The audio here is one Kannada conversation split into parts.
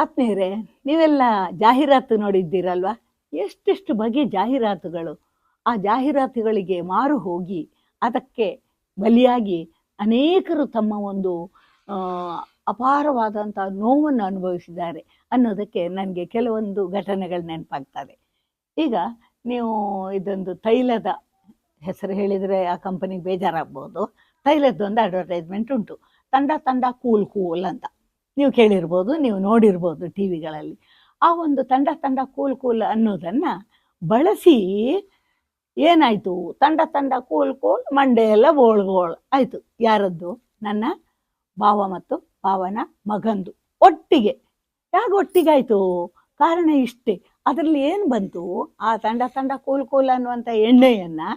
ಆತ್ಮೀಯರೇ, ನೀವೆಲ್ಲ ಜಾಹೀರಾತು ನೋಡಿದ್ದೀರಲ್ವಾ? ಎಷ್ಟೆಷ್ಟು ಬಗೆಯ ಜಾಹೀರಾತುಗಳು. ಆ ಜಾಹೀರಾತುಗಳಿಗೆ ಮಾರು ಹೋಗಿ ಅದಕ್ಕೆ ಬಲಿಯಾಗಿ ಅನೇಕರು ತಮ್ಮ ಒಂದು ಅಪಾರವಾದಂಥ ನೋವನ್ನು ಅನುಭವಿಸಿದ್ದಾರೆ ಅನ್ನೋದಕ್ಕೆ ನನಗೆ ಕೆಲವೊಂದು ಘಟನೆಗಳು ನೆನಪಾಗ್ತದೆ ಈಗ ನೀವು ಇದೊಂದು ತೈಲದ ಹೆಸರು ಹೇಳಿದರೆ ಆ ಕಂಪನಿಗೆ ಬೇಜಾರಾಗ್ಬೋದು. ತೈಲದ್ದೊಂದು ಅಡ್ವರ್ಟೈಸ್ಮೆಂಟ್ ಉಂಟು. ತಂಡ ತಂಡ ಕೂಲ್ ಕೂಲ್ ಅಂತ. ನೀವು ಕೇಳಿರ್ಬೋದು, ನೀವು ನೋಡಿರ್ಬೋದು ಟಿ ವಿಗಳಲ್ಲಿ ಆ ಒಂದು ತಂಡ ತಂಡ ಕೂಲ್ ಕೂಲ್ ಅನ್ನೋದನ್ನು ಬಳಸಿ ಏನಾಯಿತು? ತಂಡ ತಂಡ ಕೂಲ್ ಕೂಲ್ ಮಂಡೆ ಎಲ್ಲ ಗೋಳ್ ಆಯಿತು, ಯಾರದ್ದು? ನನ್ನ ಭಾವ ಮತ್ತು ಭಾವನ ಮಗಂದು. ಒಟ್ಟಿಗೆ. ಯಾಕೆ ಒಟ್ಟಿಗೆ ಆಯಿತು ಕಾರಣ ಇಷ್ಟೇ. ಅದರಲ್ಲಿ ಏನು ಬಂತು? ಆ ತಂಡ ತಂಡ ಕೂಲ್ ಕೂಲ್ ಅನ್ನುವಂಥ ಎಣ್ಣೆಯನ್ನು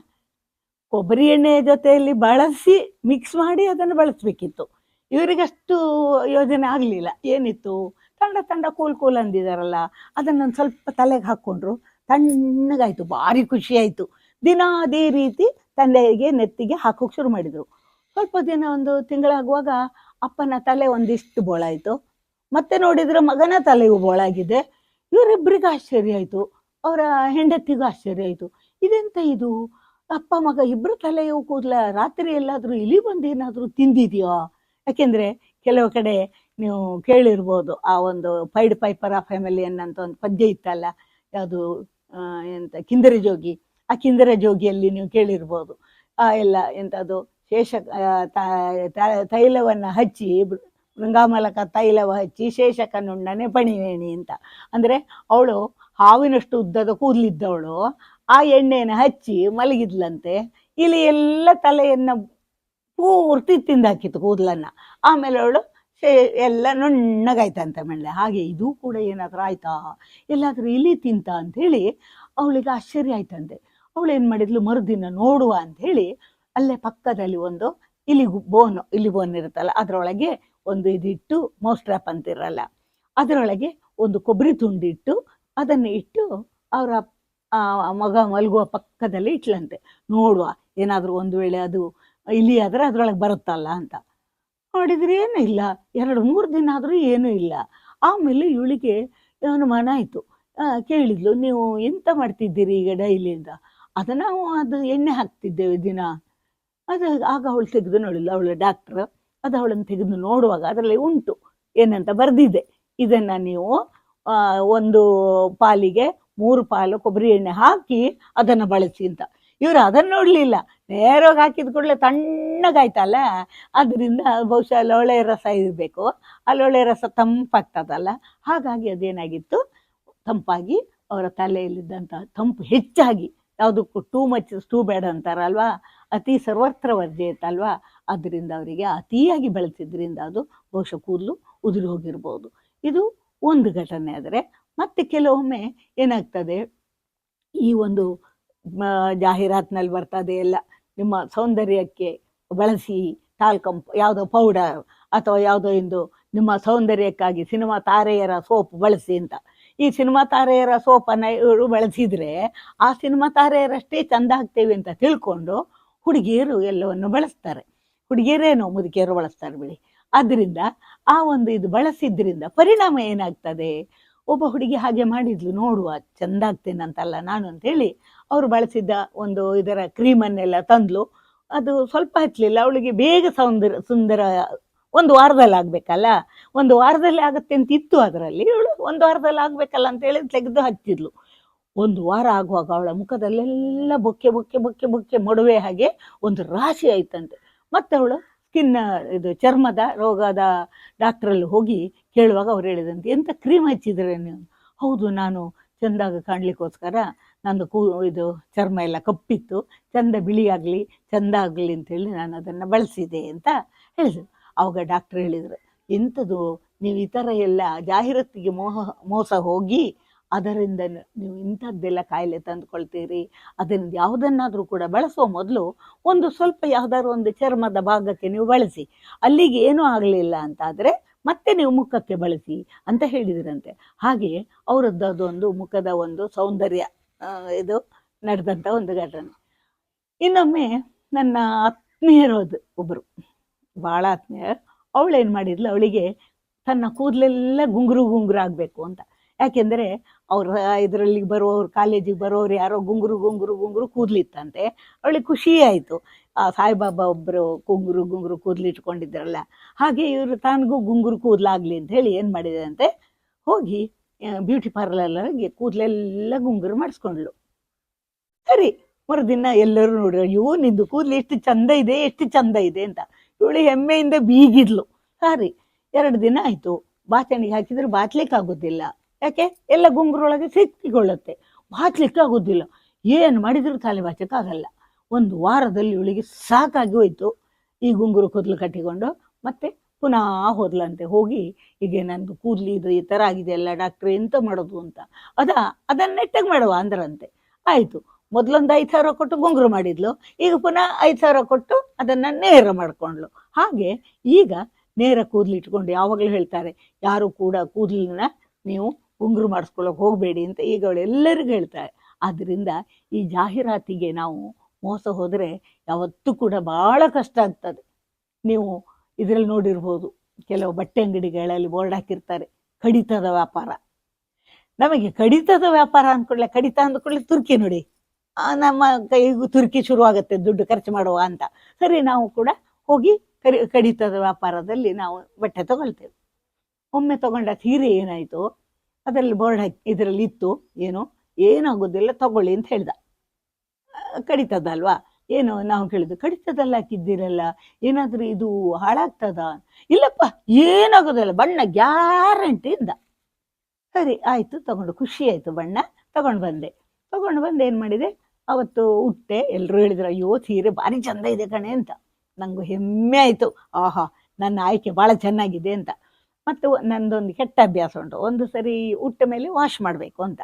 ಕೊಬ್ಬರಿ ಎಣ್ಣೆಯ ಜೊತೆಯಲ್ಲಿ ಬಳಸಿ ಮಿಕ್ಸ್ ಮಾಡಿ ಅದನ್ನು ಬಳಸಬೇಕಿತ್ತು. ಇವರಿಗಷ್ಟು ಯೋಜನೆ ಆಗಲಿಲ್ಲ. ಏನಿತ್ತು? ತಂಡ ತಂಡ ಕೋಲ್ ಕೂಲ್ ಅಂದಿದಾರಲ್ಲ, ಅದನ್ನೊಂದು ಸ್ವಲ್ಪ ತಲೆಗೆ ಹಾಕ್ಕೊಂಡ್ರು ತಣ್ಣಗಾಯ್ತು, ಭಾರಿ ಖುಷಿ ಆಯಿತು ದಿನ ಅದೇ ರೀತಿ ತಂದೆಗೆ ನೆತ್ತಿಗೆ ಹಾಕೋಕೆ ಶುರು ಮಾಡಿದರು. ಸ್ವಲ್ಪ ದಿನ ಒಂದು ತಿಂಗಳಾಗುವಾಗ ಅಪ್ಪನ ತಲೆ ಒಂದಿಷ್ಟು ಬೋಳಾಯಿತು. ಮತ್ತೆ ನೋಡಿದ್ರೆ ಮಗನ ತಲೆಯು ಬೋಳಾಗಿದೆ. ಇವರಿಬ್ಬರಿಗೂ ಆಶ್ಚರ್ಯ ಆಯಿತು. ಅವರ ಹೆಂಡತಿಗೂ ಆಶ್ಚರ್ಯ ಆಯಿತು. ಇದೆಂತ ಇದು? ಅಪ್ಪ ಮಗ ಇಬ್ಬರು ತಲೆಯು ಕೂದಲ, ರಾತ್ರಿ ಎಲ್ಲಾದರೂ ಇಲಿ ಬಂದು ಏನಾದರೂ ತಿಂದಿದೆಯೋ? ಯಾಕೆಂದರೆ ಕೆಲವು ಕಡೆ ನೀವು ಕೇಳಿರ್ಬೋದು, ಆ ಒಂದು ಪೈಡ್ ಆ ಫ್ಯಾಮಿಲಿ ಅನ್ನಂತ ಒಂದು ಪದ್ಯ ಇತ್ತಲ್ಲ, ಯಾವುದು ಎಂತ ಕಿಂದರ ಜೋಗಿ ಆ ಕಿಂದರ ಜೋಗಿಯಲ್ಲಿ ನೀವು ಕೇಳಿರ್ಬೋದು. ಆ ಎಲ್ಲ ಎಂಥದ್ದು ಶೇಷ ತೈಲವನ್ನು ಹಚ್ಚಿ ಮೃಂಗಾಮಲಕ ತೈಲವ ಹಚ್ಚಿ ಶೇಷಕನುಂಡನೆ ಪಣಿವೇಣಿ ಅಂತ. ಅಂದರೆ ಅವಳು ಹಾವಿನಷ್ಟು ಉದ್ದದ ಕೂದಲಿದ್ದವಳು, ಆ ಎಣ್ಣೆಯನ್ನು ಹಚ್ಚಿ ಮಲಗಿದ್ಲಂತೆ, ಇಲ್ಲಿ ಎಲ್ಲ ತಲೆಯನ್ನು ಪೂರ್ತಿ ತಿಂದಾಕಿತ್ತು ಕೂದಲನ್ನು. ಆಮೇಲೆ ಅವಳು ಎಲ್ಲ ನುಣ್ಣಗಾಯ್ತಂತೆ ಮೇಲೆ ಹಾಗೆ ಇದು ಕೂಡ ಏನಾದರೂ ಆಯ್ತಾ? ಎಲ್ಲಾದರೂ ಇಲಿ ತಿಂತ ಅಂಥೇಳಿ ಅವಳಿಗೆ ಆಶ್ಚರ್ಯ ಆಯ್ತಂತೆ. ಅವಳು ಏನು ಮಾಡಿದ್ಲು? ಮರುದಿನ ನೋಡುವ ಅಂಥೇಳಿ ಅಲ್ಲೇ ಪಕ್ಕದಲ್ಲಿ ಒಂದು ಇಲಿ ಬೋನ್ ಇಲಿ ಬೋನ್ ಇರುತ್ತಲ್ಲ ಅದರೊಳಗೆ ಒಂದು ಇದಿಟ್ಟು ಮೋಸ್ಟ್ರಾಪ್ ಅಂತಿರಲ್ಲ, ಅದರೊಳಗೆ ಒಂದು ಕೊಬ್ಬರಿ ತುಂಡಿಟ್ಟು ಅದನ್ನು ಇಟ್ಟು ಅವರ ಮಗ ಮಲಗುವ ಪಕ್ಕದಲ್ಲಿ ಇಟ್ಲಂತೆ. ನೋಡುವ, ಏನಾದರೂ ಒಂದು ವೇಳೆ ಅದು ಇಲಿ ಆದರೆ ಅದರೊಳಗೆ ಬರುತ್ತಲ್ಲ ಅಂತ. ನೋಡಿದ್ರೆ ಏನೂ ಇಲ್ಲ. ಎರಡು ಮೂರು ದಿನ ಆದರೂ ಏನೂ ಇಲ್ಲ. ಆಮೇಲೆ ಇವಳಿಗೆ ಅನುಮಾನ ಆಯಿತು. ಕೇಳಿದ್ಲು, ನೀವು ಎಂತ ಮಾಡ್ತಿದ್ದೀರಿ ಈಗ ಡೈಲಿ ಅಂತ? ಅದು ನಾವು ಅದು ಎಣ್ಣೆ ಹಾಕ್ತಿದ್ದೇವೆ ದಿನ. ಅದು ಆಗ ಅವಳು ತೆಗೆದು ನೋಡಿಲ್ಲ ಅವಳ ಡಾಕ್ಟ್ರ್ ಅದು ಅವಳನ್ನು ತೆಗೆದು ನೋಡುವಾಗ ಅದರಲ್ಲಿ ಉಂಟು. ಏನಂತ ಬರೆದಿದೆ. ಇದನ್ನು ನೀವು ಒಂದು ಪಾಲಿಗೆ ಮೂರು ಪಾಲು ಕೊಬ್ಬರಿ ಎಣ್ಣೆ ಹಾಕಿ ಅದನ್ನು ಬಳಸಿ ಅಂತ. ಇವರು ಅದನ್ನು ನೋಡಲಿಲ್ಲ. ನೇರವಾಗಿ ಹಾಕಿದ ಕೂಡಲೇ ತಣ್ಣಗಾಯ್ತಲ್ಲ, ಅದರಿಂದ ಬಹುಶಃ ಲೋಳೆ ರಸ ಇರಬೇಕು. ಆ ಲೋಳೆ ರಸ ತಂಪಾಗ್ತದಲ್ಲ. ಹಾಗಾಗಿ ಅದೇನಾಗಿತ್ತು? ತಂಪಾಗಿ ಅವರ ತಲೆಯಲ್ಲಿದ್ದಂಥ ತಂಪು ಹೆಚ್ಚಾಗಿ ಯಾವುದಕ್ಕೂ ಟೂ ಮಚ್, ಟೂ ಬೇಡ ಅಂತಾರಲ್ವಾ? ಅತಿ ಸರ್ವತ್ರ ವರ್ಜೆ ಅಲ್ವಾ ಅದರಿಂದ ಅವರಿಗೆ ಅತಿಯಾಗಿ ಬೆಳೆಸಿದ್ರಿಂದ ಅದು ಬಹುಶಃ ಕೂದಲು ಉದುರಿ ಹೋಗಿರ್ಬೋದು. ಇದು ಒಂದು ಘಟನೆ ಆದರೆ, ಮತ್ತೆ ಕೆಲವೊಮ್ಮೆ ಏನಾಗ್ತದೆ? ಈ ಒಂದು ಜಾಹೀರಾತಿನಲ್ಲಿ ಬರ್ತದೆ ಎಲ್ಲ. ನಿಮ್ಮ ಸೌಂದರ್ಯಕ್ಕೆ ಬಳಸಿ ಟಾಲ್ಕಂ ಯಾವುದೋ ಪೌಡರ್ ಅಥವಾ ಯಾವುದೋ ಇಂದು ನಿಮ್ಮ ಸೌಂದರ್ಯಕ್ಕಾಗಿ ಸಿನಿಮಾ ತಾರೆಯರ ಸೋಪ್ ಬಳಸಿ ಅಂತ. ಈ ಸಿನಿಮಾ ತಾರೆಯರ ಸೋಪನ್ನು ಇವರು ಬಳಸಿದರೆ ಆ ಸಿನಿಮಾ ತಾರೆಯರಷ್ಟೇ ಚಂದ ಆಗ್ತೇವೆ ಅಂತ ತಿಳ್ಕೊಂಡು ಹುಡುಗಿಯರು ಎಲ್ಲವನ್ನು ಬಳಸ್ತಾರೆ. ಹುಡುಗಿಯರೇನೋ ಮುದುಕಿಯರು ಬಳಸ್ತಾರೆ ಬಿಡಿ. ಆದ್ದರಿಂದ ಆ ಒಂದು ಇದು ಬಳಸಿದ್ರಿಂದ ಪರಿಣಾಮ ಏನಾಗ್ತದೆ? ಒಬ್ಬ ಹುಡುಗಿ ಹಾಗೆ ಮಾಡಿದ್ಲು, ನೋಡುವ ಚಂದ ಆಗ್ತೇನಂತಲ್ಲ ನಾನು ಅಂತೇಳಿ ಅವರು ಬಳಸಿದ್ದ ಒಂದು ಇದರ ಕ್ರೀಮನ್ನೆಲ್ಲ ತಂದ್ಲು. ಅದು ಸ್ವಲ್ಪ ಹಚ್ಚಲಿಲ್ಲ ಅವಳಿಗೆ ಬೇಗ ಸೌಂದರ್ಯ, ಸುಂದರ ಒಂದು ವಾರದಲ್ಲಿ ಆಗಬೇಕಲ್ಲ, ಒಂದು ವಾರದಲ್ಲಿ ಆಗುತ್ತೆ ಅಂತ ಇತ್ತು ಅದರಲ್ಲಿ, ಇವಳು ಒಂದು ವಾರದಲ್ಲಿ ಆಗಬೇಕಲ್ಲ ಅಂತೇಳಿ ತೆಗೆದು ಹಚ್ಚಿದ್ಲು. ಒಂದು ವಾರ ಆಗುವಾಗ ಅವಳ ಮುಖದಲ್ಲೆಲ್ಲ ಬೊಕ್ಕೆ ಬೊಕ್ಕೆ ಬೊಕ್ಕೆ ಬೊಕ್ಕೆ, ಮೊಡವೆ ಹಾಗೆ ಒಂದು ರಾಶಿ ಆಯ್ತಂತೆ. ಮತ್ತೆ ಅವಳು ಸ್ಕಿನ್ ಇದು ಚರ್ಮದ ರೋಗದ ಡಾಕ್ಟ್ರಲ್ಲಿ ಹೋಗಿ ಕೇಳುವಾಗ ಅವ್ರು ಹೇಳಿದಂತೆ, ಎಂತ ಕ್ರೀಮ್ ಹಚ್ಚಿದ್ರೆ ನೀವು? ಹೌದು, ನಾನು ಚಂದಾಗ ಕಾಣ್ಲಿಕ್ಕೋಸ್ಕರ ನಂದು ಕೂ, ಇದು ಚರ್ಮ ಎಲ್ಲ ಕಪ್ಪಿತ್ತು, ಚಂದ ಬಿಳಿಯಾಗಲಿ ಚಂದ ಆಗಲಿ ಅಂತೇಳಿ ನಾನು ಅದನ್ನು ಬಳಸಿದೆ ಅಂತ ಹೇಳಿದ್ರು. ಅವಾಗ ಡಾಕ್ಟ್ರ್ ಹೇಳಿದರು, ಇಂಥದ್ದು ನೀವು ಈ ಥರ ಎಲ್ಲ ಜಾಹೀರಾತಿಗೆ ಮೋಹ, ಮೋಸ ಹೋಗಿ ಅದರಿಂದ ನೀವು ಇಂಥದ್ದೆಲ್ಲ ಕಾಯಿಲೆ ತಂದುಕೊಳ್ತೀರಿ, ಅದನ್ನು ಯಾವುದನ್ನಾದರೂ ಕೂಡ ಬಳಸುವ ಮೊದಲು ಒಂದು ಸ್ವಲ್ಪ ಯಾವುದಾದ್ರು ಒಂದು ಚರ್ಮದ ಭಾಗಕ್ಕೆ ನೀವು ಬಳಸಿ. ಅಲ್ಲಿಗೆ ಏನೂ ಆಗಲಿಲ್ಲ ಅಂತಾದರೆ ಮತ್ತೆ ನೀವು ಮುಖಕ್ಕೆ ಬಳಸಿ ಅಂತ ಹೇಳಿದ್ರಂತೆ. ಹಾಗೆ ಅವರದ್ದು ಅದೊಂದು ಮುಖದ ಒಂದು ಸೌಂದರ್ಯ ಇದು ನಡೆದಂಥ ಒಂದು ಘಟನೆ. ಇನ್ನೊಮ್ಮೆ ನನ್ನ ಆತ್ಮೀಯರು ಅದು ಒಬ್ಬರು ಭಾಳ ಆತ್ಮೀಯ ಅವಳೇನು ಮಾಡಿದ್ಲು, ಅವಳಿಗೆ ತನ್ನ ಕೂದಲೆಲ್ಲ ಗುಂಗುರು ಗುಂಗುರು ಆಗಬೇಕು ಅಂತ. ಯಾಕೆಂದರೆ ಅವ್ರ ಇದರಲ್ಲಿ ಬರೋರು ಕಾಲೇಜಿಗೆ ಬರೋರು ಯಾರೋ ಗುಂಗುರು ಗುಂಗುರು ಗುಂಗುರು ಕೂದಲಿತ್ತಂತೆ. ಅವಳಿಗೆ ಖುಷಿ ಆಯಿತು. ಆ ಸಾಯಿಬಾಬಾ ಒಬ್ಬರು ಗುಂಗುರು ಗುಂಗುರು ಕೂದಲಿಟ್ಕೊಂಡಿದ್ರಲ್ಲ ಹಾಗೆ ಇವರು ತನಗೂ ಗುಂಗುರು ಕೂದಲಾಗಲಿ ಅಂತ ಹೇಳಿ ಏನು ಮಾಡಿದೆ ಹೋಗಿ ಬ್ಯೂಟಿ ಪಾರ್ಲರ್ಗೆ ಕೂದಲೆಲ್ಲ ಗುಂಗುರು ಮಾಡಿಸ್ಕೊಂಡ್ಳು. ಸರಿ, ಮರುದಿನ ಎಲ್ಲರೂ ನೋಡ್ರಿ, ಅಯ್ಯೋ, ನಿಂದು ಕೂದಲು ಎಷ್ಟು ಚಂದ ಇದೆ, ಎಷ್ಟು ಚಂದ ಇದೆ ಅಂತ. ಇವಳು ಹೆಮ್ಮೆಯಿಂದ ಬೀಗಿದ್ಲು. ಸಾರಿ, ಎರಡು ದಿನ ಆಯಿತು. ಬಾಚಣಿಗೆ ಹಾಕಿದ್ರೆ ಬಾಚ್ಲಿಕ್ಕೆ ಆಗೋದಿಲ್ಲ ಯಾಕೆ? ಎಲ್ಲ ಗುಂಗುರೊಳಗೆ ಸಿಕ್ಕಿಕೊಳ್ಳುತ್ತೆ. ಬಾಚ್ಲಿಕ್ಕೆ ಆಗೋದಿಲ್ಲ. ಏನು ಮಾಡಿದ್ರು ತಲೆ ಬಾಚಕ್ಕಾಗಲ್ಲ. ಒಂದು ವಾರದಲ್ಲಿ ಇವಳಿಗೆ ಸಾಕಾಗಿ ಹೋಯ್ತು. ಈ ಗುಂಗುರು ಕೂದಲು ಕಟ್ಟಿಕೊಂಡು ಮತ್ತೆ ಪುನಃ ಹೋದ್ಲಂತೆ. ಹೋಗಿ ಈಗ ನಂದು ಕೂದಲು ಇದು ಈ ಥರ ಆಗಿದೆ ಅಲ್ಲ ಡಾಕ್ಟ್ರೆ ಎಂತ ಮಾಡೋದು ಅಂತ. ಅದ, ಅದನ್ನ ನೆಟ್ಟಾಗಿ ಮಾಡುವ ಅಂದ್ರಂತೆ. ಆಯಿತು. ಮೊದಲೊಂದು ಐದು ಸಾವಿರ ಕೊಟ್ಟು ಗುಂಗುರು ಮಾಡಿದ್ಲು. ಈಗ ಪುನಃ ಐದು ಸಾವಿರ ಕೊಟ್ಟು ಅದನ್ನು ನೇರ ಮಾಡಿಕೊಂಡ್ಲು ಹಾಗೆ ಈಗ ನೇರ ಕೂದಲು ಇಟ್ಕೊಂಡು ಯಾವಾಗಲೂ ಹೇಳ್ತಾರೆ, ಯಾರು ಕೂಡ ಕೂದಲನ್ನ ನೀವು ಗುಂಗುರು ಮಾಡಿಸ್ಕೊಳ್ಳೋಕೆ ಹೋಗಬೇಡಿ ಅಂತ ಈಗ ಅವಳು ಎಲ್ಲರಿಗೂ ಹೇಳ್ತಾರೆ ಆದ್ದರಿಂದ ಈ ಜಾಹೀರಾತಿಗೆ ನಾವು ಮೋಸ ಹೋದರೆ ಯಾವತ್ತೂ ಕೂಡ ಭಾಳ ಕಷ್ಟ ಆಗ್ತದೆ. ನೀವು ಇದರಲ್ಲಿ ನೋಡಿರ್ಬೋದು, ಕೆಲವು ಬಟ್ಟೆ ಅಂಗಡಿಗಳಲ್ಲಿ ಬೋರ್ಡ್ ಹಾಕಿರ್ತಾರೆ, ಕಡಿತದ ವ್ಯಾಪಾರ. ನಮಗೆ ಕಡಿತದ ವ್ಯಾಪಾರ ಅಂದ್ಕೊಳ್ಳೆ ಕಡಿತ ಅಂದ್ಕೊಳ್ಳೆ ತುರ್ಕಿ ನೋಡಿ. ನಮ್ಮ ಕೈಗೂ ತುರ್ಕಿ ಶುರುವಾಗುತ್ತೆ, ದುಡ್ಡು ಖರ್ಚು ಮಾಡುವ ಅಂತ. ಸರಿ, ನಾವು ಕೂಡ ಹೋಗಿ ಕರಿ, ಕಡಿತದ ವ್ಯಾಪಾರದಲ್ಲಿ ನಾವು ಬಟ್ಟೆ ತಗೊಳ್ತೇವೆ. ಒಮ್ಮೆ ತಗೊಂಡ ಸೀರೆ ಏನಾಯಿತು ಅದರಲ್ಲಿ ಬೋರ್ಡ್ ಹಾಕಿ, ಇದರಲ್ಲಿ ಇತ್ತು, ಏನು ಏನಾಗೋದಿಲ್ಲ ತಗೊಳ್ಳಿ ಅಂತ ಹೇಳ್ದ. ಕಡಿತದಲ್ವಾ? ಏನು ನಾವು ಕೇಳಿದ್ದು, ಕಡಿತದಲ್ಲಿ ಹಾಕಿದ್ದೀರಲ್ಲ, ಏನಾದರೂ ಇದು ಹಾಳಾಗ್ತದ? ಇಲ್ಲಪ್ಪ ಏನಾಗೋದಿಲ್ಲ ಬಣ್ಣ ಗ್ಯಾರಂಟಿ ಇದ್ದ ಸರಿ, ಆಯಿತು, ತಗೊಂಡು, ಖುಷಿ ಆಯಿತು, ಬಣ್ಣ, ತಗೊಂಡು ಬಂದೆ. ತಗೊಂಡು ಬಂದು ಏನು ಮಾಡಿದೆ? ಅವತ್ತು ಉಟ್ಟೆ ಎಲ್ಲರೂ ಹೇಳಿದ್ರು, ಅಯ್ಯೋ, ಸೀರೆ ಭಾರಿ ಚಂದ ಇದೆ ಕಣೆ ಅಂತ. ನನಗೂ ಹೆಮ್ಮೆ ಆಯಿತು. ಆಹಾ, ನನ್ನ ಆಯ್ಕೆ ಭಾಳ ಚೆನ್ನಾಗಿದೆ ಅಂತ. ಮತ್ತು ನಂದೊಂದು ಕೆಟ್ಟ ಅಭ್ಯಾಸ ಉಂಟು. ಒಂದು ಸರಿ ಉಟ್ಟ ಮೇಲೆ ವಾಶ್ ಮಾಡಬೇಕು ಅಂತ.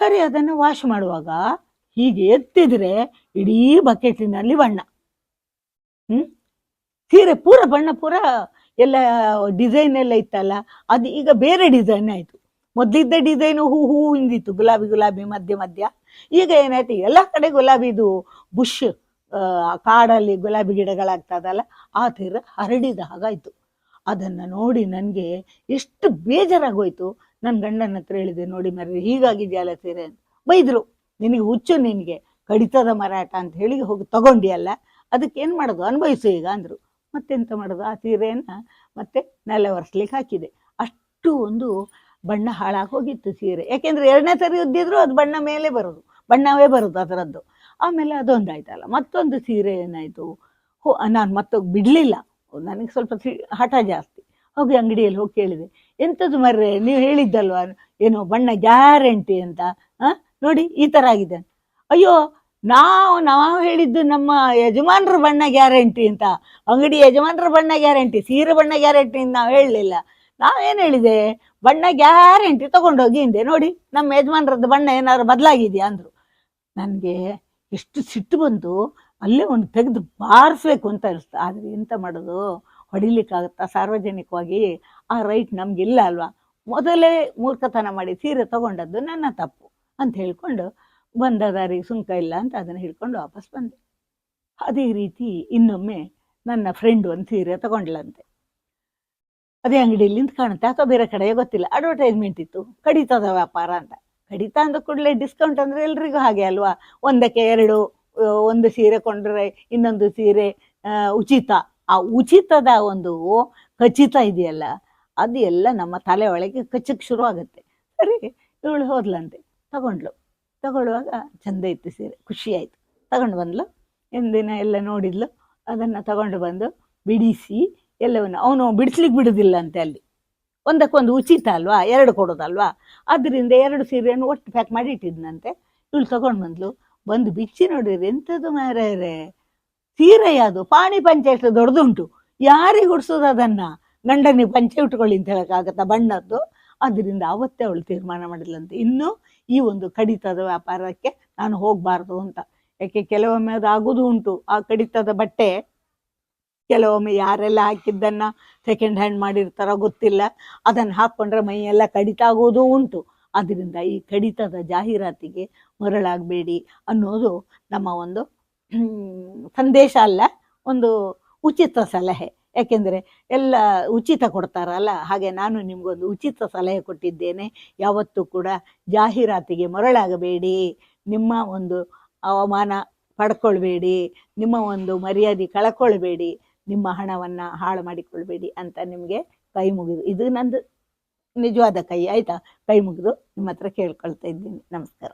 ಸರಿ, ಅದನ್ನು ವಾಶ್ ಮಾಡುವಾಗ ಹೀಗೆ ಎತ್ತಿದ್ರೆ ಇಡೀ ಬಕೆಟಿನಲ್ಲಿ ಬಣ್ಣ. ಹ್ಮ್? ಸೀರೆ ಪೂರ ಬಣ್ಣ ಪೂರ ಎಲ್ಲ ಡಿಸೈನ್ ಎಲ್ಲ ಇತ್ತಲ್ಲ, ಅದು ಈಗ ಬೇರೆ ಡಿಸೈನ್ ಆಯಿತು. ಮೊದಲಿದ್ದ ಡಿಸೈನು ಹೂ ಹೂ ಹಿಂದಿತ್ತು ಗುಲಾಬಿ ಗುಲಾಬಿ ಮಧ್ಯ ಮಧ್ಯ. ಈಗ ಏನಾಯ್ತು, ಎಲ್ಲ ಕಡೆ ಗುಲಾಬಿದು ಬುಷ್ ಕಾಡಲ್ಲಿ ಗುಲಾಬಿ ಗಿಡಗಳಾಗ್ತದಲ್ಲ, ಆ ಥರ ಹರಡಿದ ಹಾಗಾಯಿತು. ಅದನ್ನು ನೋಡಿ ನನಗೆ ಎಷ್ಟು ಬೇಜಾರಾಗೋಯ್ತು. ನನ್ನ ಗಂಡನ ಹತ್ರ ಹೇಳಿದೆ, ನೋಡಿ ಮರ್ರಿ, ಹೀಗಾಗಿದೆಯಲ್ಲ ಸೀರೆ ಅಂತ. ಬೈದರು. ನಿನಗೆ ಹುಚ್ಚು ನಿನಗೆ. ಕಡಿತದ ಮರಾಟ ಅಂತ ಹೇಳಿ ಹೋಗಿ ತಗೊಂಡಿಯಲ್ಲ. ಅದಕ್ಕೆ ಏನು ಮಾಡೋದು? ಅನುಭವಿಸು ಈಗ ಅಂದರು. ಮತ್ತೆಂತ ಮಾಡೋದು? ಆ ಸೀರೆಯನ್ನು ಮತ್ತೆ ನೆಲೆ ಒರೆಸ್ಲಿಕ್ಕೆ ಹಾಕಿದೆ. ಅಷ್ಟು ಒಂದು ಬಣ್ಣ ಹಾಳಾಗಿ ಹೋಗಿತ್ತು ಸೀರೆ. ಯಾಕೆಂದರೆ ಎರಡನೇ ಸರಿ ಉದ್ದಿದ್ರು ಅದು ಬಣ್ಣ ಮೇಲೆ ಬರೋದು. ಬಣ್ಣವೇ ಬರೋದು ಅದರದ್ದು. ಆಮೇಲೆ ಅದೊಂದು ಆಯ್ತಲ್ಲ ಮತ್ತೊಂದು ಸೀರೆ ಏನಾಯಿತು ಹೋ, ನಾನು ಮತ್ತೆ ಬಿಡಲಿಲ್ಲ. ನನಗೆ ಸ್ವಲ್ಪ ಹಠ ಜಾಸ್ತಿ. ಹೋಗಿ ಅಂಗಡಿಯಲ್ಲಿ ಹೋಗಿ ಕೇಳಿದೆ. ಎಂಥದ್ದು ಮರ್ರೆ, ನೀವು ಹೇಳಿದ್ದಲ್ವಾ? ಏನೋ ಬಣ್ಣ ಗ್ಯಾರಂಟಿ ಅಂತ ನೋಡಿ, ಈ ಥರ ಆಗಿದೆ. ಅಯ್ಯೋ, ನಾವು ನಾವು ಹೇಳಿದ್ದು ನಮ್ಮ ಯಜಮಾನ್ರ ಬಣ್ಣ ಗ್ಯಾರಂಟಿ ಅಂತ. ಅಂಗಡಿ ಯಜಮಾನ್ರ ಬಣ್ಣ ಗ್ಯಾರಂಟಿ, ಸೀರೆ ಬಣ್ಣ ಗ್ಯಾರಂಟಿ ಅಂತ ನಾವು ಹೇಳಲಿಲ್ಲ. ನಾವೇನು ಹೇಳಿದೆ? ಬಣ್ಣ ಗ್ಯಾರಂಟಿ ತಗೊಂಡೋಗಿ ಹಿಂದೆ ನೋಡಿ, ನಮ್ಮ ಯಜಮಾನ್ರದ್ದು ಬಣ್ಣ ಏನಾದ್ರು ಬದಲಾಗಿದೆಯಾ ಅಂದರು. ನನಗೆ ಎಷ್ಟು ಸಿಟ್ಟು ಬಂತು. ಅಲ್ಲೇ ಒಂದು ತೆಗೆದು ಬಾರಿಸ್ಬೇಕು ಅಂತ ಅನಿಸ್ತು. ಆದರೆ ಎಂತ ಮಾಡೋದು? ಹೊಡಿಲಿಕ್ಕಾಗುತ್ತಾ? ಸಾರ್ವಜನಿಕವಾಗಿ ಆ ರೈಟ್ ನಮಗಿಲ್ಲ ಅಲ್ವಾ? ಮೊದಲೇ ಮೂರ್ಖತನ ಮಾಡಿ ಸೀರೆ ತಗೊಂಡದ್ದು ನನ್ನ ತಪ್ಪು ಅಂತ ಹೇಳ್ಕೊಂಡು ಬಂದ ದಾರಿಗೆ ಸುಂಕ ಇಲ್ಲ ಅಂತ ಅದನ್ನು ಹಿಡ್ಕೊಂಡು ವಾಪಸ್ ಬಂದೆ. ಅದೇ ರೀತಿ ಇನ್ನೊಮ್ಮೆ ನನ್ನ ಫ್ರೆಂಡ್ ಒಂದು ಸೀರೆ ತಗೊಂಡ್ಲಂತೆ ಅದೇ ಅಂಗಡಿಯಲ್ಲಿ ನಿಂತು ಕಾಣುತ್ತೆ ಅಥವಾ ಬೇರೆ ಕಡೆಯೇ ಗೊತ್ತಿಲ್ಲ. ಅಡ್ವರ್ಟೈಸ್ಮೆಂಟ್ ಇತ್ತು. ಕಡಿತದ ವ್ಯಾಪಾರ ಅಂತ. ಕಡಿತ ಅಂದ ಕೂಡಲೇ ಡಿಸ್ಕೌಂಟ್ ಅಂದರೆ ಎಲ್ರಿಗೂ ಹಾಗೆ ಅಲ್ವಾ? ಒಂದಕ್ಕೆ ಎರಡು ಒಂದು ಸೀರೆ ಕೊಂಡ್ರೆ ಇನ್ನೊಂದು ಸೀರೆ ಉಚಿತ. ಆ ಉಚಿತದ ಒಂದು ಖಚಿತ ಇದೆಯಲ್ಲ ಅದು ಎಲ್ಲ ನಮ್ಮ ತಲೆ ಒಳಗೆ ಕಚ್ಚಕ್ಕೆ ಶುರು ಆಗುತ್ತೆ. ಸರಿ, ಇವಳು ಹೋದ್ಲಂತೆ. ತಗೊಂಡ್ಳು. ತಗೊಳ್ಳುವಾಗ ಚಂದ ಇತ್ತು ಸೀರೆ, ಖುಷಿ ಆಯಿತು. ತಗೊಂಡು ಬಂದ್ಲು. ಎಂದಿನ ಎಲ್ಲ ನೋಡಿದ್ಲು. ಅದನ್ನು ತಗೊಂಡು ಬಂದು ಬಿಡಿಸಿ ಎಲ್ಲವನ್ನು, ಅವನು ಬಿಡಿಸ್ಲಿಕ್ಕೆ ಬಿಡೋದಿಲ್ಲ ಅಂತೆ ಅಲ್ಲಿ. ಒಂದಕ್ಕೊಂದು ಉಚಿತ ಅಲ್ವಾ, ಎರಡು ಕೊಡೋದಲ್ವಾ. ಅದರಿಂದ ಎರಡು ಸೀರೆಯನ್ನು ಒಟ್ಟು ಪ್ಯಾಕ್ ಮಾಡಿ ಇಟ್ಟಿದ್ನಂತೆ. ಇವಳು ತಗೊಂಡು ಬಂದ್ಲು. ಬಂದು ಬಿಚ್ಚಿ ನೋಡಿರಿ ಎಂಥದ್ದು ಮಾರೇ ಸೀರೆ ಯಾವುದು? ಪಾಣಿ ಪಂಚೆ ಎಷ್ಟು ದೊಡ್ಡದುಂಟು. ಯಾರಿಗೆ ಉಡ್ಸೋದು ಅದನ್ನ? ಗಂಡನಿಗೆ ಪಂಚೆ ಉಟ್ಕೊಳ್ಳಿ ಅಂತ ಹೇಳೋಕ್ಕಾಗತ್ತಾ ಬಣ್ಣದ್ದು? ಅದರಿಂದ ಅವತ್ತೇ ಅವಳು ತೀರ್ಮಾನ ಮಾಡಿಲ್ಲಂತೆ ಇನ್ನು ಈ ಒಂದು ಕಡಿತದ ವ್ಯಾಪಾರಕ್ಕೆ ನಾನು ಹೋಗಬಾರ್ದು ಅಂತ. ಯಾಕೆ ಕೆಲವೊಮ್ಮೆ ಅದು ಆಗೋದು ಉಂಟು. ಆ ಕಡಿತದ ಬಟ್ಟೆ ಕೆಲವೊಮ್ಮೆ ಯಾರೆಲ್ಲ ಹಾಕಿದ್ದನ್ನ ಸೆಕೆಂಡ್ ಹ್ಯಾಂಡ್ ಮಾಡಿರ್ತಾರೋ ಗೊತ್ತಿಲ್ಲ. ಅದನ್ನು ಹಾಕ್ಕೊಂಡ್ರೆ ಮೈ ಎಲ್ಲ ಕಡಿತ ಆಗೋದು ಉಂಟು. ಅದರಿಂದ ಈ ಕಡಿತದ ಜಾಹೀರಾತಿಗೆ ಮರಳಾಗಬೇಡಿ ಅನ್ನೋದು ನಮ್ಮ ಒಂದು ಸಂದೇಶ ಅಲ್ಲ, ಒಂದು ಉಚಿತ ಸಲಹೆ. ಯಾಕೆಂದರೆ ಎಲ್ಲ ಉಚಿತ ಕೊಡ್ತಾರಲ್ಲ, ಹಾಗೆ ನಾನು ನಿಮಗೊಂದು ಉಚಿತ ಸಲಹೆ ಕೊಟ್ಟಿದ್ದೇನೆ. ಯಾವತ್ತೂ ಕೂಡ ಜಾಹೀರಾತಿಗೆ ಮರಳಾಗಬೇಡಿ. ನಿಮ್ಮ ಒಂದು ಅವಮಾನ ಪಡ್ಕೊಳ್ಬೇಡಿ. ನಿಮ್ಮ ಒಂದು ಮರ್ಯಾದೆ ಕಳ್ಕೊಳ್ಬೇಡಿ. ನಿಮ್ಮ ಹಣವನ್ನು ಹಾಳು ಮಾಡಿಕೊಳ್ಬೇಡಿ ಅಂತ ನಿಮಗೆ ಕೈ ಮುಗಿದು, ಇದು ನಂದು ನಿಜವಾದ ಕೈ ಆಯಿತಾ? ಕೈ ಮುಗಿದು ನಿಮ್ಮ ಹತ್ರ ಕೇಳ್ಕೊಳ್ತಾ ಇದ್ದೀನಿ. ನಮಸ್ಕಾರ.